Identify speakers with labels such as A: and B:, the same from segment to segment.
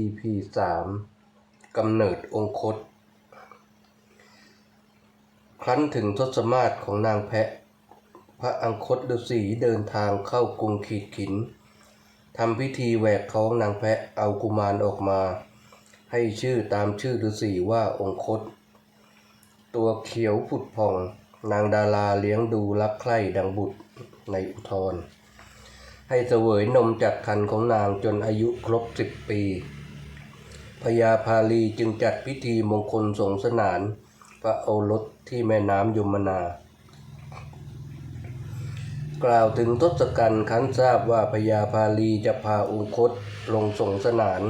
A: EP สามกำเนิดองคต ครั้นถึงทศมาศของนางแพะ พระอังคตฤาษีเดินทางเข้ากรุงขีดขินทำพิธีแหวกท้องนางแพะเอากุมารออกมา ให้ชื่อตามชื่อฤาษีว่าองคต ตัวเขียวผุดผ่อง นางดาราเลี้ยงดูรักใคร่ดังบุตรในอุทธรให้เสวยนมจากคันของนางจนอายุครบสิบปี พญาพาลีจึงจัดพิธีมงคลสงสนาน พระโอรสที่แม่น้ำยมนา กล่าวถึงทศกัณฐ์ครั้นทราบว่าพญาพาลีจะพาองคตลงสงสนาน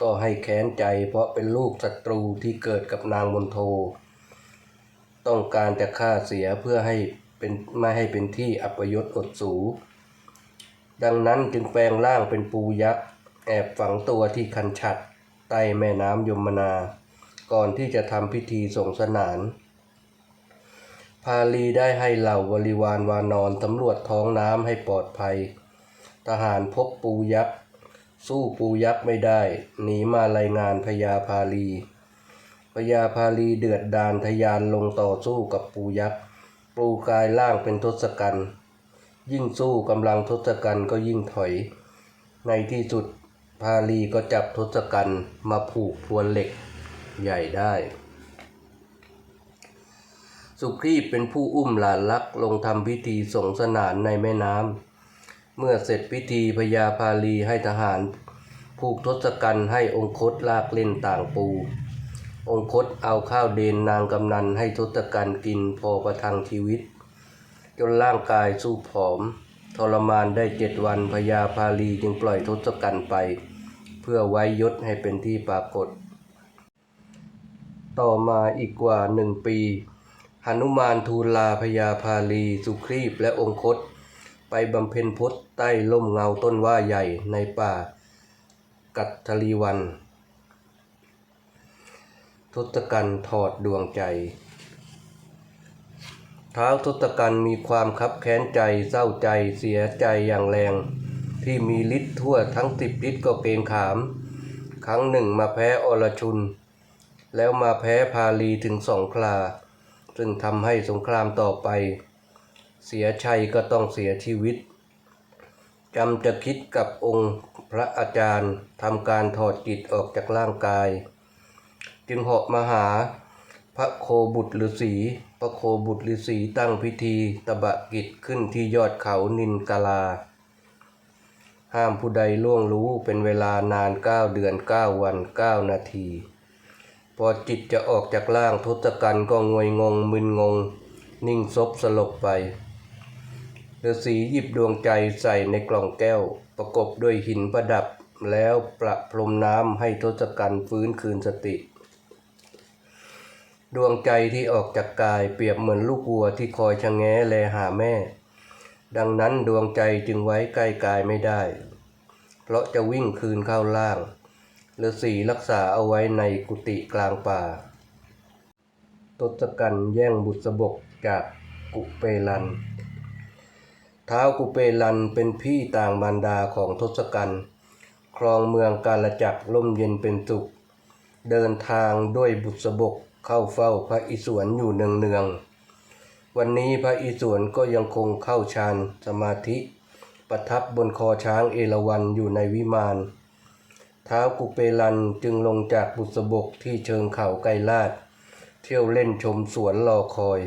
A: ก็ให้แค้นใจเพราะเป็นลูกศัตรูที่เกิดกับนางมนโท ต้องการจะฆ่าเสียเพื่อให้เป็นไม่ให้เป็นที่อัปยศอดสู ดังนั้นจึงแปลงร่างเป็นปูยักษ์ แอบฝังตัวที่คันฉัด ใต้แม่น้ำยมนา ก่อนที่จะทำพิธีส่งสนาน พาลีได้ให้เหล่าบริวารวานอนสำรวจท้องน้ำให้ปลอดภัย ทหารพบปูยักษ์ สู้ปูยักษ์ไม่ได้ หนีมารายงานพญาพาลีพญาพาลีเดือดดานทะยานลงต่อสู้กับปูยักษ์ ปูกายล่างเป็นทศกัณฐ์ยิ่งสู้กำลังทศกัณฐ์ก็ยิ่งถอย ในที่สุด พาลีก็จับทศกัณฐ์มาผูกพวนเหล็กใหญ่ได้ สุครีพเป็นผู้อุ้มหลานลักลงทำพิธีสงสนานในแม่น้ำ เมื่อเสร็จพิธีพญาพาลีให้ทหาร ผูกทศกัณฐ์ให้องคตลากเล่นต่างปู องคตเอาข้าวเดนนางกำนันให้ทศกัณฐ์กินพอประทังชีวิต จนร่างกายสู้ผอม ทรมานได้เจ็ดวันพญาพาลีจึงปล่อยทศกัณฐ์ไป พื่อไว้ยศให้เป็นที่ปรากฏ ต่อมาอีกกว่าหนึ่งปีหนุมานทูลลาพญาพาลี สุครีพและองคต ไปบำเพ็ญพจน์ใต้ร่มเงาต้นว่าใหญ่ในป่า กัตทลีวัน ทศกัณฐ์ถอดดวงใจท้าวทศกัณฐ์มีความคับแค้นใจเศร้าใจเสียใจอย่างแรง ที่มีฤทธิ์ทั่วทั้งสิบฤทธิ์ก็เกรงขาม ครั้งหนึ่งมาแพ้อรชุน แล้วมาแพ้พาลีถึงสองคราซึ่งทำให้สงครามต่อไป เสียชัยก็ต้องเสียชีวิตจำจะคิดกับองค์พระอาจารย์ทำการถอดจิตออกจากร่างกาย จึงเหาะมาหาพระโคบุตรฤาษีพระโคบุตรฤาษีตั้งพิธีตบะกิจขึ้นที่ยอดเขานินกาลา ห้ามผู้ใดล่วงรู้เป็นเวลานานเก้าเดือนเก้าวันเก้านาที พอจิตจะออกจากร่างทศกัณฐ์ก็งวยงงมึนงง นิ่งซบสลบไปฤาษีหยิบดวงใจใส่ในกล่องแก้ว ประกบด้วยหินประดับแล้วประพรมน้ำให้ทศกัณฐ์ฟื้นคืนสติ ดวงใจที่ออกจากกายเปรียบเหมือนลูกวัวที่คอยชะแงแลหาแม่ ดังนั้นดวงใจจึงไว้ใกล้กายไม่ได้ เพราะจะวิ่งคืนเข้าล่างฤาษีรักษาเอาไว้ในกุฏิกลางป่า ทศกัณฐ์แย่งบุษบกจากกุเปลัน ท้าวกุเปลันเป็นพี่ต่างบรรดาของทศกัณฐ์ครองเมืองกาลจักรล่มเย็นเป็นสุข เดินทางด้วยบุษบกเข้าเฝ้าพระอิศวรอยู่เนืองๆวันนี้พระอิศวรก็ยังคงเข้าฌานสมาธิ ประทับบนคอช้างเอราวัณอยู่ในวิมานท้าวกุเปลันจึงลงจากบุษบกที่เชิงเขาไกรลาด เที่ยวเล่นชมสวนรอคอย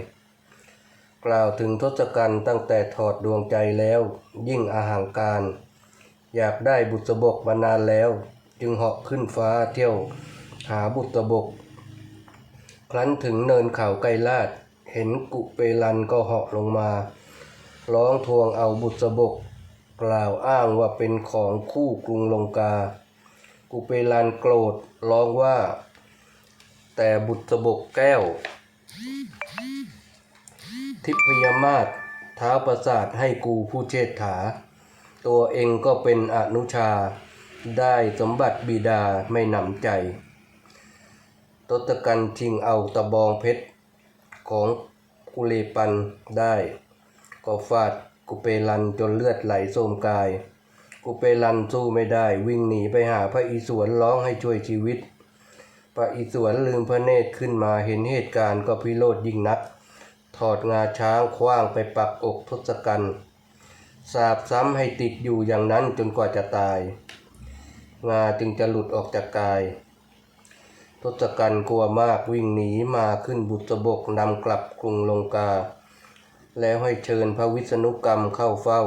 A: กล่าวถึงทศกัณฐ์ตั้งแต่ถอดดวงใจแล้ว ยิ่งอาหางการ อยากได้บุษบกมานานแล้ว จึงเหาะขึ้นฟ้าเที่ยวหาบุษบก ครั้นถึงเนินเขาไกรลาด เห็นกุเปลันก็เหาะลงมา ร้องทวงเอาบุษบก กล่าวอ้างว่าเป็นของคู่กรุงลงกา กุเปลันโกรธร้องว่า แต่บุษบกแก้ว ทิพยมาศท้าประสาทให้กูผู้เชษฐา ตัวเองก็เป็นอนุชา ได้สมบัติบิดาไม่หนำใจทศกัณฐ์ชิงเอาตะบองเพชรของกุเลปันได้ ก็ฟาด กุเปลันจนเลือดไหลโสมกายกูเปรันสู้ไม่ได้วิ่งหนีไปหาพระอิศวรร้องให้ช่วยชีวิต พระอิศวรลืมพระเนตรขึ้นมาเห็นเหตุการณ์ก็พิโรธยิ่งนัก ถอดงาช้างคว้างไปปักอกทศกัณฐ์สาบซ้ำให้ติดอยู่อย่างนั้นจนกว่าจะตาย งาจึงจะหลุดออกจากกายทศกัณฐ์กลัวมากวิ่งหนีมาขึ้นบุตรบกนำกลับกรุงลงกา แล้วให้เชิญพระวิษณุกรรมเข้าเฝ้า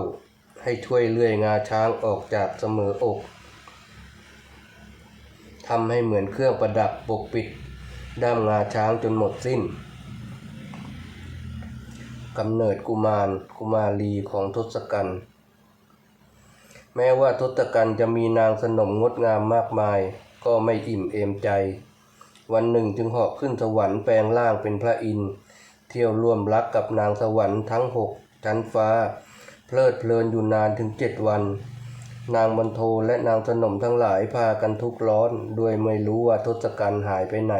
A: ให้ช่วยเลื่อยงาช้างออกจากเสมออกทำให้เหมือนเครื่องประดับปกปิดด้ามงาช้างจนหมดสิ้นกำเนิดกุมารกุมารีของทศกัณฐ์แม้ว่าทศกัณฐ์จะมีนางสนมงดงามมากมาย ก็ไม่อิ่มเอมใจ วันหนึ่งจึงหาะขึ้นสวรรค์แปลงร่างเป็นพระอินทร์ เที่ยวร่วมรักกับนางสวรรค์ทั้งหกชั้นฟ้า เพลิดเพลินอยู่นานถึงเจ็ดวัน นางบรรโทและนางสนมทั้งหลายพากันทุกข์ร้อนโดยไม่รู้ว่าทศกัณฐ์หายไปไหน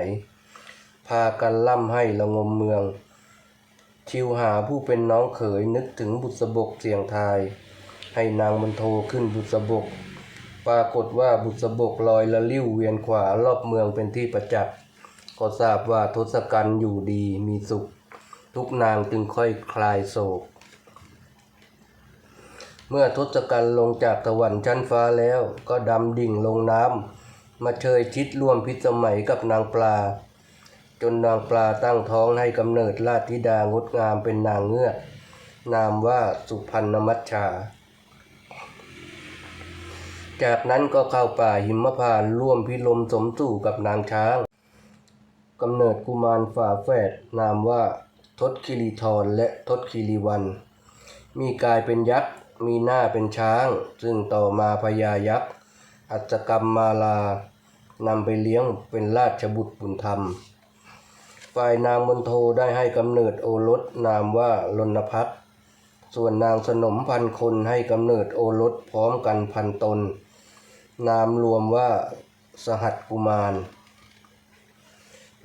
A: พากันล่ำให้ละงมเมือง ชิวหาผู้เป็นน้องเขยนึกถึงบุษบกเสียงทาย ให้นางบรรโทขึ้นบุษบก ปรากฏว่าบุษบกลอยละลิ้วเวียนขวารอบเมืองเป็นที่ประจักษ์ก็ทราบว่าทศกัณฐ์อยู่ดีมีสุข ทุกนางจึงค่อยคลายโศก เมื่อทศกัณฐ์ลงจากสวรรค์ชั้นฟ้าแล้วก็ดำดิ่งลงน้ำมาเชยชิดร่วมพิสมัยกับนางปลา จนนางปลาตั้งท้องให้กำเนิดราชธิดางดงามเป็นนางเงือกนามว่าสุพรรณมัชชา จากนั้นก็เข้าป่าหิมพานร่วมพิลมสมสู่กับนางช้างกำเนิดกุมารฝ่าแฝดนามว่า ทศคิริธรและทศคิริวัน มีกายเป็นยักษ์ มีหน้าเป็นช้าง ซึ่งต่อมาพญายักษ์ อัจกรรมมาลานำไปเลี้ยงเป็นราชบุตรบุญธรรม ฝ่ายนางมนโทได้ให้กำเนิดโอรสนามว่าลนพักส่วนนางสนมพันคนให้กำเนิดโอรสพร้อมกันพันตน นามรวมว่าสหัสกุมาร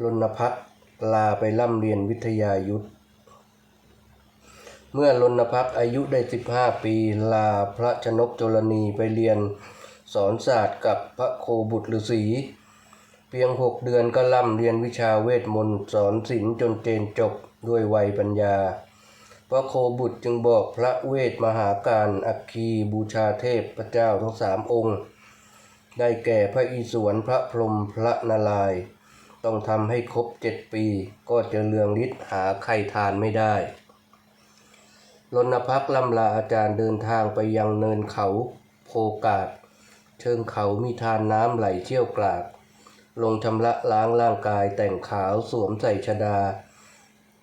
A: ลนพัก ลาไปร่ำเรียนวิทยายุทธ เมื่อลนพักอายุได้ 15 ปีลาพระชนกจรณีไปเรียนสอนศาสตร์กับพระโคบุตรฤาษี เพียงหกเดือนก็ล่ำเรียนวิชาเวทมนต์สอนศิลป์จนเจนจบด้วยวัยปัญญา พระโคบุตรจึงบอกพระเวทมหาการอัคคีบูชาเทพพระเจ้าทั้งสามองค์ ได้แก่พระอิศวรพระพรหมพระนารายณ์ ต้องทำให้ครบเจ็ดปี ก็จะเลืองฤทธิ์หาใครทานไม่ได้รณพักลำลาอาจารย์เดินทางไปยังเนินเขาโพกาดเชิงเขามีทานน้ำไหลเชี่ยวกราก ลงชำระล้างร่างกายแต่งขาวสวมใส่ชดา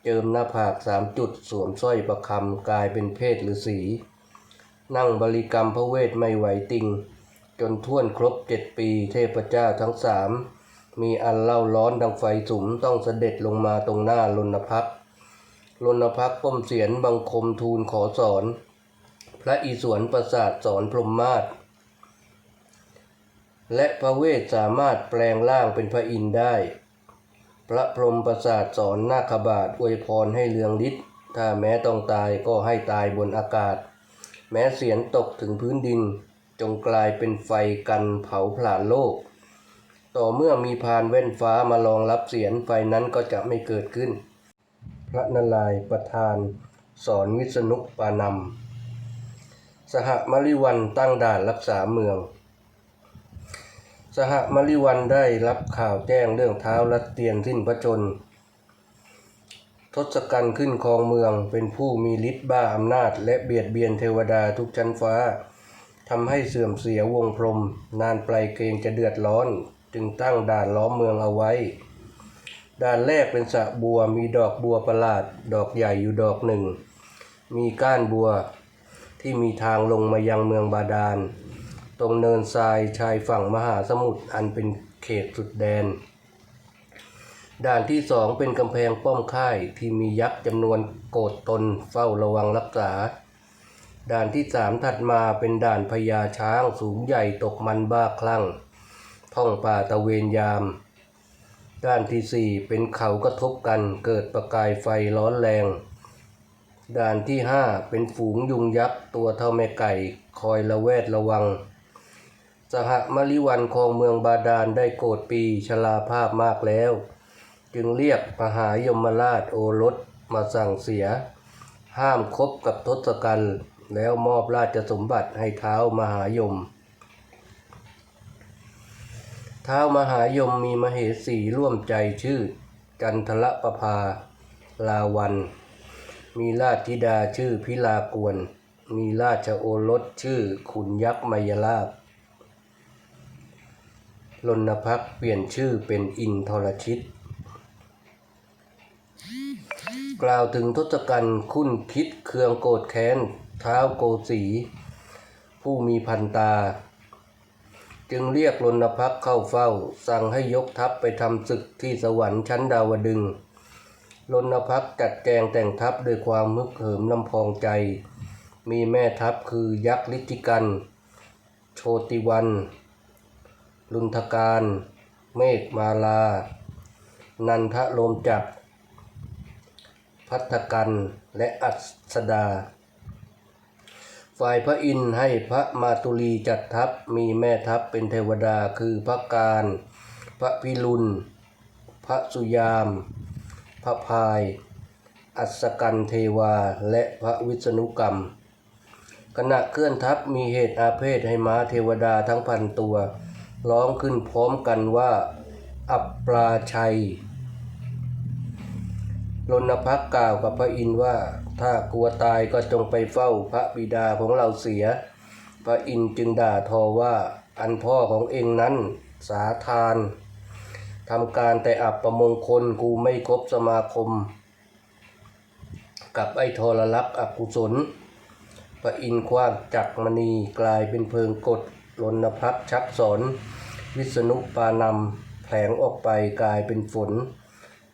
A: เจิมหน้าผากสามจุดสวมสร้อยประคำกลายเป็นเพศหรือสี นั่งบริกรรมพระเวทไม่ไหวติง จนท่วนครบเจ็ดปีเทพเจ้าทั้งสาม มีอันเล่าร้อนดังไฟสุมต้องเสด็จลงมาตรงหน้าลนพักลนพักษ์ก้มเสียนบังคมทูลขอสอน พระอิศวรประสาทสอนพรหมมาศและพระเวทสามารถแปลงร่างเป็นพระอินทร์ได้ พระพรหมประสาทสอนนาคบาทอวยพรให้เลืองฤทธิ์ถ้าแม้ต้องตายก็ให้ตายบนอากาศ แม้เสียนตกถึงพื้นดิน จงกลายเป็นไฟกันเผาผลาญโลก ต่อเมื่อมีพานแว่นฟ้ามารองรับเสียนไฟนั้นก็จะไม่เกิดขึ้น พระนารายณ์ประธาน สอนวิษณุปานำสหมริวันตั้งด่านรักษาเมือง สหมริวันได้รับข่าวแจ้งเรื่องเท้ารัตเตียนสิ้นพระชน ทศกัณฐ์ขึ้นครองเมืองเป็นผู้มีฤทธิ์บ้าอำนาจ และเบียดเบียนเทวดาทุกชั้นฟ้าทำให้เสื่อมเสียวงพรม นานไปเกรงจะเดือดร้อน จึงตั้งด่านล้อมเมืองเอาไว้ ด่านแรกเป็นสระบัวมีดอกบัวประหลาด ดอกใหญ่อยู่ดอกหนึ่ง มีก้านบัวที่มีทางลงมายังเมืองบาดาล ตรงเนินทรายชายฝั่งมหาสมุทรอันเป็นเขตสุดแดน ด่านที่สองเป็นกำแพงป้อมค่ายที่มียักษ์จำนวนโกดตนเฝ้าระวังรักษาด่านที่สามถัดมาเป็นด่านพญาช้างสูงใหญ่ตกมันบ้าคลั่ง ท่องป่าตะเวนยาม ด้านที่สี่เป็นเขากระทบกันเกิดประกายไฟร้อนแรงด่านที่ห้าเป็นฝูงยุงยักษ์ตัวเท่าแม่ไก่คอยระแวดระวัง สหมริวันคองเมืองบาดาลได้โกรธปีชลาภาพมากแล้ว จึงเรียกมหายมราชโอรสมาสั่งเสีย ห้ามคบกับทศกัณฐ์แล้วมอบราชสมบัติให้เท้ามหายม ท้ามหายมมีมเหสีร่วมใจชื่อจันทละประภา ลาวัน มีราชธิดาชื่อพิลากวน มีราชโอรสชื่อขุนยักษ์มยราบรณพักเปลี่ยนชื่อเป็นอินทรชิต กล่าวถึงทศกัณฐ์คุ้นคิดเครืองโกรธแค้นเท้าโกสี ผู้มีพันตา จึงเรียกรณพักเข้าเฝ้า สั่งให้ยกทัพไปทำศึกที่สวรรค์ชั้นดาวดึงส์รณพักจัดแจงแต่งทัพด้วยความมึกเหิมลำพองใจ มีแม่ทัพคือยักษ์ลิจิกัน โชติวัน ลุนทการ เมฆมาลา นันทโลมจักพัทกันและอัสดา ฝ่ายพระอินทร์ให้พระมาตุลีจัดทัพมีแม่ทัพเป็นเทวดาคือพระการ พระพิรุณ พระสุยาม พระพาย อัศกันเทวาและพระวิษณุกรรม ขณะเคลื่อนทัพมีเหตุอาเพศให้ม้าเทวดาทั้งพันตัว ร้องขึ้นพร้อมกันว่า อัปปราชัยรณพักกล่าวกับพระอินทร์ว่า ถ้ากลัวตายก็จงไปเฝ้าพระบิดาของเราเสีย พระอินทร์จึงด่าทอว่าอันพ่อของเองนั้นสาทานทำการแต่อับประมงคลกูไม่คบสมาคม กับไอ้ทรลักษ์อกุศล พระอินทร์คว้างจักรมณีกลายเป็นเพลิงกดรณพักชักสอน วิษณุปานำแผลงออกไปกลายเป็นฝน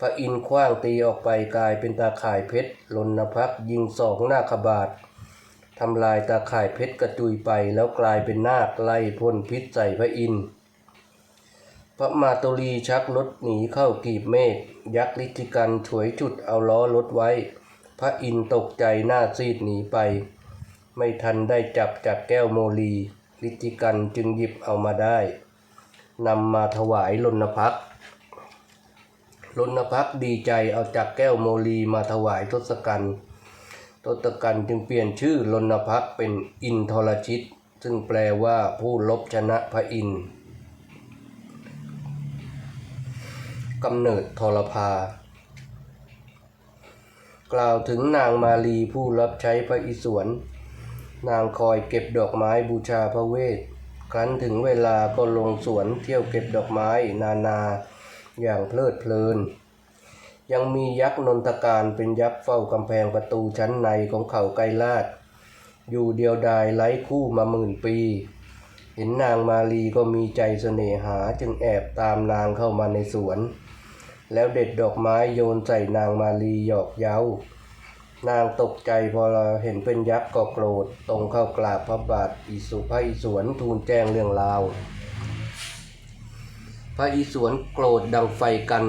A: พระอินทร์คว้างตีออกไปกลายเป็นตาข่ายเพชรลนพักยิงสองหน้าขบาททำลายตาข่ายเพชรกระจุยไปแล้วกลายเป็นนาคไล่พ่นพิษใส่พระอินทร์พระมาตุลีชักรถหนีเข้ากีบเมฆยักษ์ฤทธิกันฉวยจุดเอาล้อรถไว้ พระอินทร์ตกใจหน้าซีดหนีไป ไม่ทันได้จับจากแก้วโมลีฤทธิกันจึงหยิบเอามาได้นำมาถวายลนพัก ษ์รณพักดีใจเอาจากแก้วโมลีมาถวายทศกัณฐ์ทศกัณฐ์จึงเปลี่ยนชื่อรณพักษ์เป็นอินทรชิต ซึ่งแปลว่าผู้ลบชนะพระอินทร์กำเนิดทรพากล่าวถึงนางมาลีผู้รับใช้พระอิศวร นางคอยเก็บดอกไม้บูชาพระเวท ครั้นถึงเวลาก็ลงสวนเที่ยวเก็บดอกไม้นานา อย่างเพลิดเพลิน ยังมียักษ์นนทการเป็นยักษ์เฝ้ากำแพงประตูชั้นในของเขาไกรลาด อยู่เดียวดายไร้คู่มาหมื่นปี เห็นนางมาลีก็มีใจเสน่หาจึงแอบตามนางเข้ามาในสวน แล้วเด็ดดอกไม้โยนใส่นางมาลีหยอกเย้านางตกใจพอเห็นเป็นยักษ์ก็โกรธ ตรงเข้ากราบพระบาทอิสุพระอิศวรทูลแจ้งเรื่องราว ระอิศวรโกรธดังไฟกัน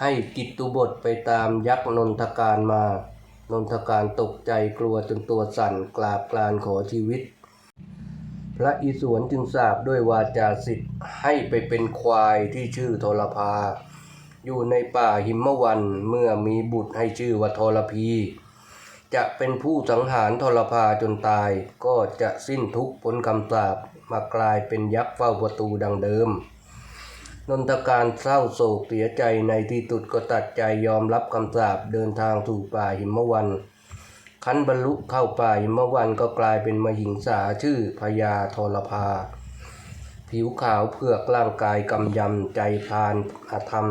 A: ให้กิตตุบทไปตามยักษ์นนทการมา นนทการตกใจกลัวจนตัวสั่นกราบกรานขอชีวิต พระอิศวรจึงสาบด้วยวาจาสิทธิ์ให้ไปเป็นควายที่ชื่อทรพา อยู่ในป่าหิมวันเมื่อมีบุตรให้ชื่อว่าทรพีจะเป็นผู้สังหารทรพาจนตายก็จะสิ้นทุกข์พ้นคำสาปมากลายเป็นยักษ์เฝ้าประตูดังเดิม นนทการเศร้าโศกเสียใจในที่สุดก็ตัดใจยอมรับคำสาปเดินทางสู่ป่าหิมวัน คันบรรลุเข้าป่าหิมวันก็กลายเป็นมหิงสาชื่อพญาทรพา ผิวขาวเผือกร่างกายกำยำใจพานอาธรรม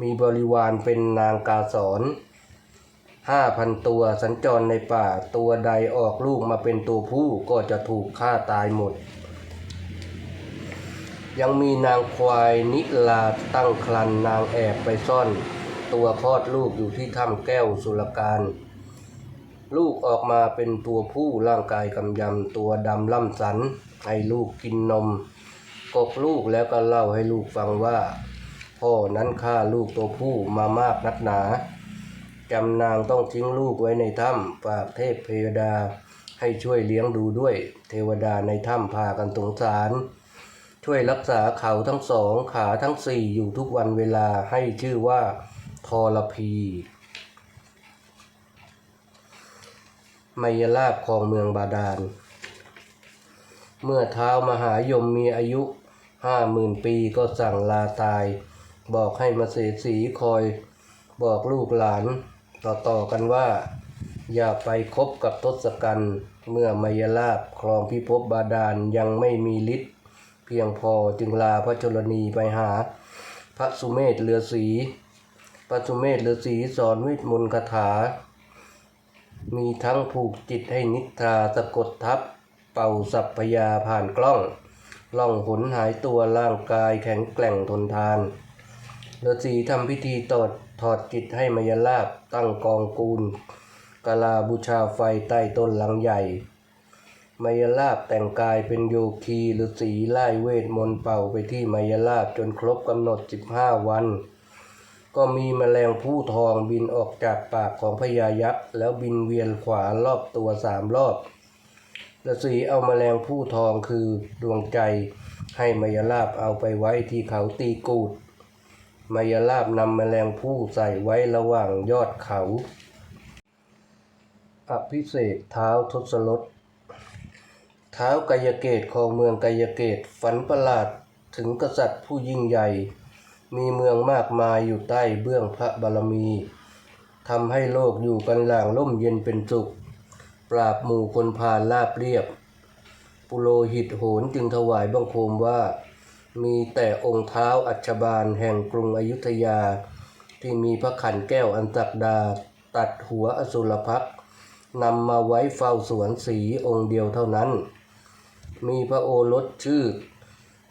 A: มีบริวารเป็นนางกาสอนห้าพันตัวสัญจรในป่าตัวใดออกลูกมาเป็นตัวผู้ก็จะถูกฆ่าตายหมด ยังมีนางควายนิลาตั้งครันนางแอบไปซ่อน ตัวคลอดลูกอยู่ที่ถ้ำแก้วสุลการ ลูกออกมาเป็นตัวผู้ร่างกายกำยำตัวดำล่ำสัน ให้ลูกกินนม กกลูกแล้วก็เล่าให้ลูกฟังว่า พ่อนั้นฆ่าลูกตัวผู้มามากนักหนาจำนางต้องทิ้งลูกไว้ในถ้ำฝากเทพเทวดาให้ช่วยเลี้ยงดูด้วย เทวดาในถ้ำพากันสงสาร ช่วยรักษาเขาทั้งสองขาทั้งสี่อยู่ทุกวันเวลาให้ชื่อว่าทรพีไมยลาบครองเมืองบาดาล เมื่อเท้ามหายมมีอายุห้าหมื่นปีก็สั่งลาตาย บอกให้มาเสสีคอย บอกลูกหลานต่อๆกันว่า อย่าไปคบกับทศกัณฐ์เมื่อไมยลาบครองพิภพบาดาลยังไม่มีฤทธิ์ เพียงพอจึงลาพระชลนีไปหา พระสุเมธเรือสี พระสุเมธเรือสีสอนวิทมนต์คาถา มีทั้งผูกจิตให้นิทราสะกดทับ เป่าสัพพยาผ่านกล้อง ล่องหนหายตัวร่างกายแข็งแกร่งทนทานฤาษีทำพิธีตอดถอดจิตให้มายลาบตั้งกองกูลกลาบูชาไฟใต้ต้นหลังใหญ่ มายลาบแต่งกายเป็นโยคีฤาษีไล่เวทมนต์เป่าไปที่มายลาบจนครบกำหนด 15 วัน ก็มีแมลงผู้ทองบินออกจากปากของพญายักษ์แล้วบินเวียนขวารอบตัวสามรอบฤาษีเอามแมลงผู้ทองคือดวงใจให้มายลาบเอาไปไว้ที่เขาตีกูดมายลาบนำแมลงผู้ใส่ไว้ระหว่างยอดเขา อภิเษกเท้าทศรถ ท้ากายเกตของเมืองกายเกตฝันประหลาดถึงกษัตริย์ผู้ยิ่งใหญ่ มีเมืองมากมายอยู่ใต้เบื้องพระบารมีทำให้โลกอยู่กันหลางร่มเย็นเป็นสุข ปราบหมู่คนพาลลาบเรียบ ปุโรหิตโหนจึงถวายบังคมว่า มีแต่องค์เท้าอัชบาลแห่งกรุงอยุธยา ที่มีพระขันแก้วอันตักดา ตัดหัวอสุรพักษ์นำมาไว้เฝ้าสวนสีองค์เดียวเท่านั้น มีพระโอรสชื่อ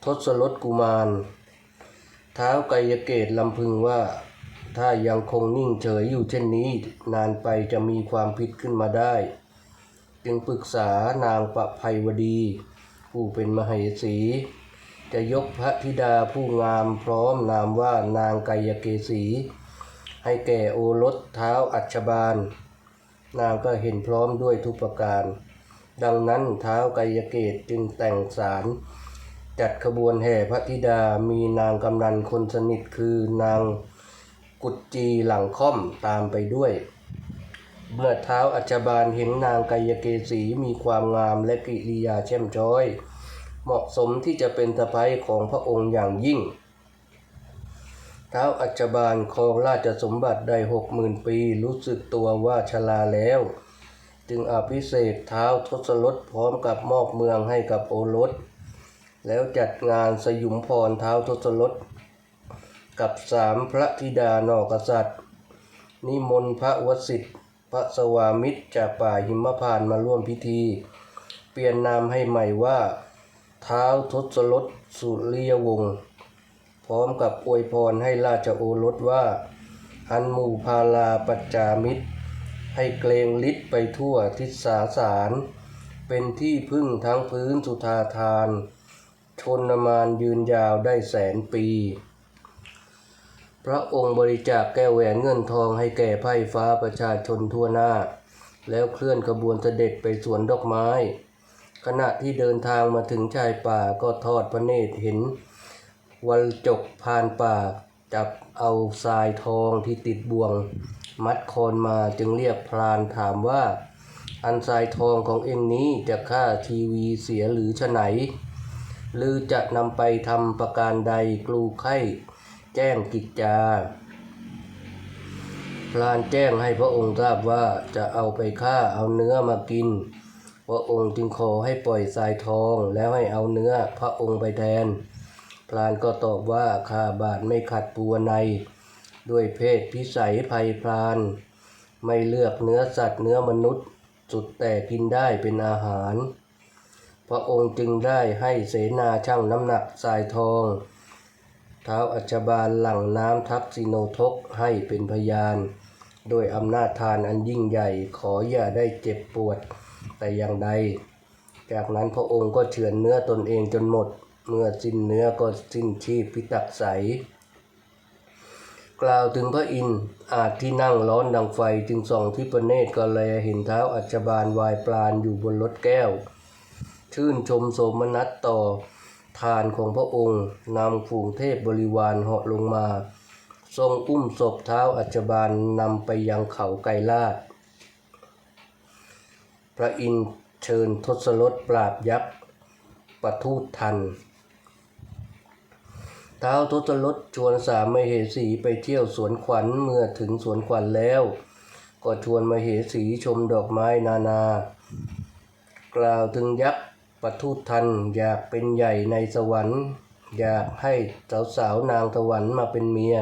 A: ทศรถกุมาร เท้าวไกยเกตลำพึงว่า ถ้ายังคงนิ่งเฉยอยู่เช่นนี้ นานไปจะมีความผิดขึ้นมาได้ จึงปรึกษานางประภัยวดี ผู้เป็นมเหสี จะยกพระธิดาผู้งามพร้อมนามว่านางไกยเกษี ให้แก่โอรสเท้าอัชบาลนางก็เห็นพร้อมด้วยทุกประการ ดังนั้นเท้าวไกยเกตจึงแต่งสาร จัดขบวนแห่พระธิดามีนางกำนันคนสนิทคือนางกุจจีหลังค่อมตามไปด้วย เมื่อเท้าอัจฉบาลเห็นนางกายเกษีมีความงามและกิริยาแช่มช้อย เหมาะสมที่จะเป็นสะพ้ยของพระองค์อย่างยิ่ง เท้าอัจฉบาลครองราชสมบัติได้หกหมื่นปีรู้สึกตัวว่าชราแล้ว จึงอภิเษกเท้าทศรถพร้อมกับมอบเมืองให้กับโอรส แล้วจัดงานสยุมพรเท้าทศรถกับสามพระธิดานอกษัตริย์ นิมนต์พระวสิทธิ์พระสวามิตรจากป่าหิมพานมาร่วมพิธี เปลี่ยนนามให้ใหม่ว่าเท้าทศรถสุริยวงศ์พร้อมกับอวยพรให้ราชโอรสว่า อันมูพาลาปัจจามิตร ให้เกรงฤทธิ์ไปทั่วทิศาสาร เป็นที่พึ่งทั้งพื้นสุธาทาน ชนมานยืนยาวได้แสนปี พระองค์บริจาคแก้วแหวนเงินทองให้แก่ไพร่ฟ้าประชาชนทั่วหน้า แล้วเคลื่อนขบวนเสด็จไปสวนดอกไม้ ขณะที่เดินทางมาถึงชายป่าก็ทอดพระเนตรเห็น วัลจกพานป่าจับเอาทรายทองที่ติดบ่วง มัดคนมาจึงเรียกพรานถามว่า อันทรายทองของเองนี้จะค่าทีวีเสียหรือฉะไหน หรือจะนำไปทำประการใดกลูไข่แจ้งกิจจาพลานแจ้งให้พระองค์ทราบว่าจะเอาไปฆ่าเอาเนื้อมากิน พระองค์จึงขอให้ปล่อยทรายทองแล้วให้เอาเนื้อพระองค์ไปแทน พลานก็ตอบว่าข้าบาทไม่ขัดปัวใน ด้วยเพศพิสัยภัยพลาน ไม่เลือกเนื้อสัตว์เนื้อมนุษย์ สุดแต่กินได้เป็นอาหาร พระองค์จึงได้ให้เสนาช่างน้ำหนักทรายทอง เท้าอัจฉบาลหลั่งน้ำทักษิโนทกให้เป็นพยาน โดยอำนาจทานอันยิ่งใหญ่ขออย่าได้เจ็บปวดแต่อย่างใด จากนั้นพระองค์ก็เฉือนเนื้อตนเองจนหมด เมื่อสิ้นเนื้อก็สิ้นชีพพิตักใส กล่าวถึงพระอินทร์อาจที่นั่งร้อนดังไฟจึงส่องที่ประเนตรก็แลยเห็นเท้าอัจบาลวายปลานอยู่บนรถแก้ว ชื่นชมโสมนัสต่อทานของพระองค์นำฝูงเทพบริวารเหาะลงมา ทรงอุ้มศพเท้าอัจบาลนำไปยังเขาไกรลาดพระอินทร์เชิญทศรถปราบยักษ์ปทูตทัน ท้าวทศรถชวนสามมเหสีไปเที่ยวสวนขวัญเมื่อถึงสวนขวัญแล้ว ก็ชวนมเหสีชมดอกไม้นานา กล่าวถึงยักษ์ปทูตทันอยากเป็นใหญ่ในสวรรค์ อยากให้สาวสาวๆนางสวรรค์มาเป็นเมีย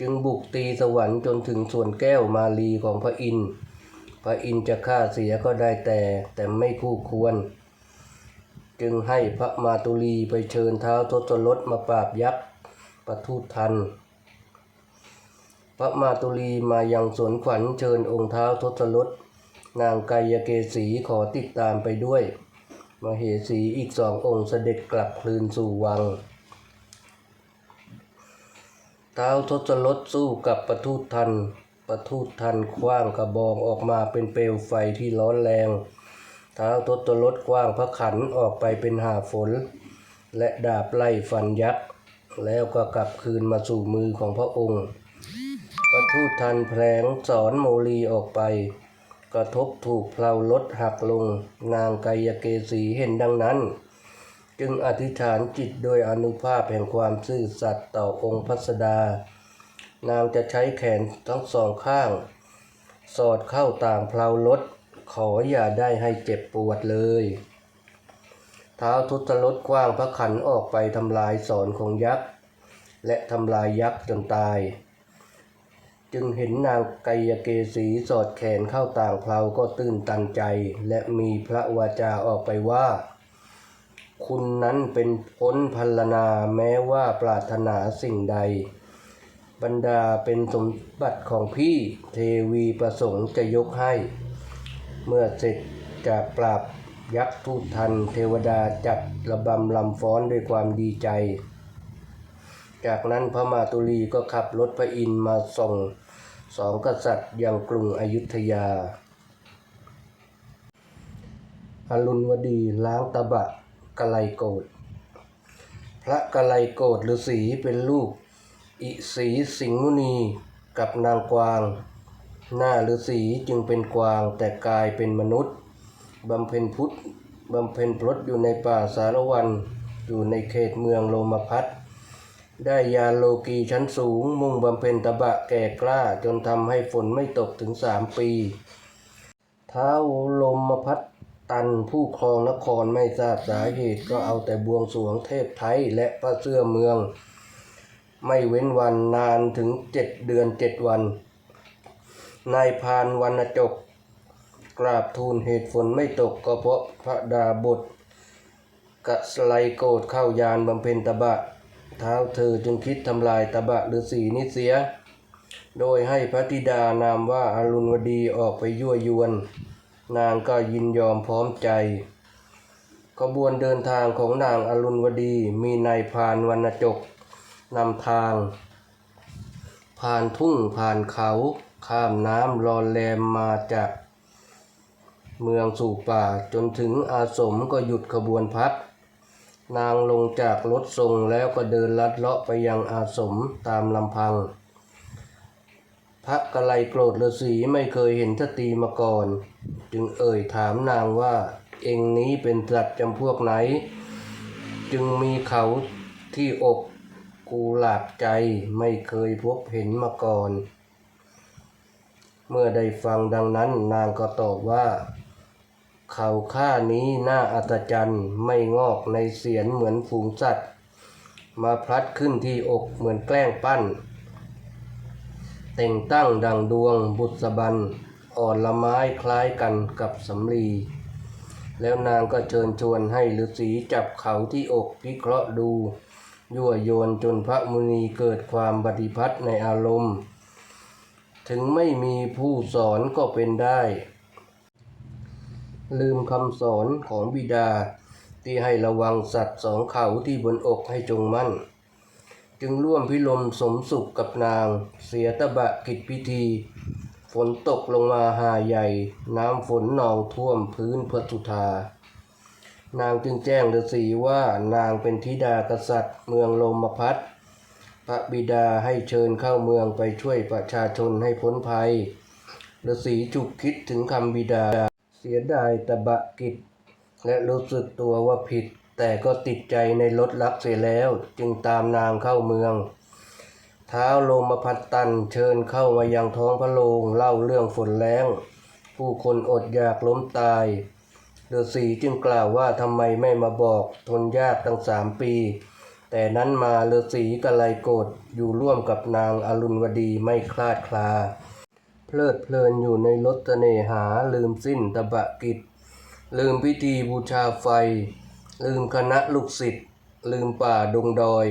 A: จึงบุกตีสวรรค์จนถึงส่วนแก้วมาลีของพระอินทร์พระอินทร์จะฆ่าเสียก็ได้แต่แต่ไม่คู่ควร จึงให้พระมาตุลีไปเชิญเท้าทศรถมาปราบยักษ์ปทูตทัน พระมาตุลีมายังสวนขวัญเชิญองค์เท้าทศรถนางกายเกษีขอติดตามไปด้วย มเหสีอีกสององค์เสด็จกลับคลืนสู่วัง เท้าทศรถสู้กับปทูตทันปทูตทันคว้างกระบองออกมาเป็นเปลวไฟที่ร้อนแรง ท้าวทศรถกว้างพระขันออกไปเป็นหาฝน และดาบไล่ฟันยักษ์ แล้วก็กลับคืนมาสู่มือของพระองค์ปทูตทันแผลงสอนโมลีออกไป กระทบถูกเพลารถหักลง นางกายเกษีเห็นดังนั้น จึงอธิษฐานจิตโดยอนุภาพแห่งความซื่อสัตย์ต่อองค์พัสดา นางจะใช้แขนทั้งสองข้าง สอดเข้าต่างเพลารถ ขออย่าได้ให้เจ็บปวดเลยเท้าวทุตรถกว้างพระขันออกไปทำลายสอนของยักษ์ และทำลายยักษ์จนตาย จึงเห็นนางไกยเกษีสอดแขนเข้าต่างเพลาก็ตื้นตันใจ และมีพระวาจาออกไปว่า คุณนั้นเป็นพ้นพัลนาแม้ว่าปรารถนาสิ่งใด บรรดาเป็นสมบัติของพี่เทวีประสงค์จะยกให้ เมื่อเสร็จจากปราบยักษ์ทูตทันเทวดาจัดระบำลำฟ้อนด้วยความดีใจ จากนั้นพระมาตุลีก็ขับรถพระอินมาส่งสองกษัตริย์ยังกรุงอยุธยาอรุณวดีล้างตะบะกะไลโกดพระกะไลโกดฤาษีเป็นลูกอิสีสิงห์มุนีกับนางกวาง หน้าฤาษีจึงเป็นกวางแต่กายเป็นมนุษย์บำเพ็ญพุทธบำเพ็ญพรตอยู่ในป่าสารวันอยู่ในเขตเมืองโลมพัทได้ยาโลกีชั้นสูง มุ่งบำเพ็ญตบะแก่กล้าจนทำให้ฝนไม่ตกถึงสามปี ท้าวลมพัทตันผู้ครองนครไม่ทราบสาเหตุก็เอาแต่บวงสรวงเทพไทยและพระเสื้อเมือง ไม่เว้นวันนานถึงเจ็ดเดือนเจ็ดวัน นายพานวรรณจก กราบทูลเหตุฝนไม่ตกก็เพราะพระดาบทกะสไลโกดเข้ายานบำเพ็ญตบะ เท้าเธอจึงคิดทำลายตบะฤาษีนิเสีย โดยให้พระธิดานามว่าอรุณวดีออกไปยั่วยวน นางก็ยินยอมพร้อมใจขบวนเดินทางของนางอรุณวดีมีนายพานวรรณจกนำทาง ผ่านทุ่งผ่านเขา ข้ามน้ำรอนแรมมาจากเมืองสู่ป่าจนถึงอาสมก็หยุดขบวนพัก นางลงจากรถทรงแล้วก็เดินลัดเลาะไปยังอาสมตามลำพัง พระกะไลโกรธฤาษีไม่เคยเห็นสตรีมาก่อน จึงเอ่ยถามนางว่าเองนี้เป็นสัตว์จำพวกไหน จึงมีเขาที่อกกูหลาบใจไม่เคยพบเห็นมาก่อน เมื่อได้ฟังดังนั้นนางก็ตอบว่า เขาข้านี้น่าอัศจรรย์ไม่งอกในเสียนเหมือนฝูงสัตว์ มาพลัดขึ้นที่อกเหมือนแกล้งปั้น แต่งตั้งดังดวงบุษบันอ่อนละไม้คล้ายกันกับสำลีแล้วนางก็เชิญชวนให้ฤาษีจับเขาที่อกพิเคราะห์ดู ยั่วโยนจนพระมุนีเกิดความปฏิพัทธ์ในอารมณ์ ถึงไม่มีผู้สอนก็เป็นได้ ลืมคำสอนของบิดาที่ให้ระวังสัตว์สองเขาที่บนอกให้จงมั่น จึงร่วมพิลมสมสุขกับนาง เสียตะบะกิจพิธี ฝนตกลงมาหาใหญ่ น้ำฝนนองท่วมพื้นพระสุธานางจึงแจ้งฤาษีว่านางเป็นธิดากษัตริย์ เมืองโลมพัท พระบิดาให้เชิญเข้าเมืองไปช่วยประชาชนให้พ้นภัยฤาษีฉุกคิดถึงคำบิดา เสียดายตะบะกิจ และรู้สึกตัวว่าผิด แต่ก็ติดใจในรถลักเสียแล้ว จึงตามนางเข้าเมืองเท้าโลมพัดตันเชิญเข้ามายังท้องพระโรงเล่าเรื่องฝนแล้ง ผู้คนอดอยากล้มตายฤาษีจึงกล่าวว่าทำไมไม่มาบอกทนยากตั้งสามปี แต่นั้นมาฤาษีกะไลโกรธอยู่ร่วมกับนางอรุณวดีไม่คลาดคลา เพลิดเพลินอยู่ในรถเสน่หาลืมสิ้นตะบะกิจ ลืมพิธีบูชาไฟ ลืมคณะลูกศิษย์ลืมป่าดงดอย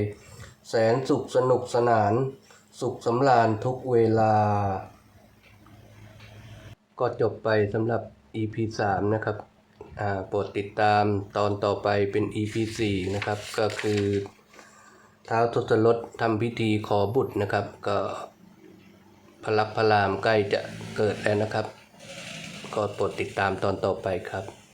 A: แสนสุขสนุกสนาน สุขสำราญทุกเวลา ก็จบไปสำหรับ EP 3 นะครับอ่าโปรดติดตามตอนต่อไปเป็น EP 4 นะครับ ก็คือ ท้าวทศรถทำพิธีขอบุตรนะครับ ก็พลักพระรามใกล้จะเกิดแล้วนะครับ ก็โปรดติดตามตอนต่อไปครับ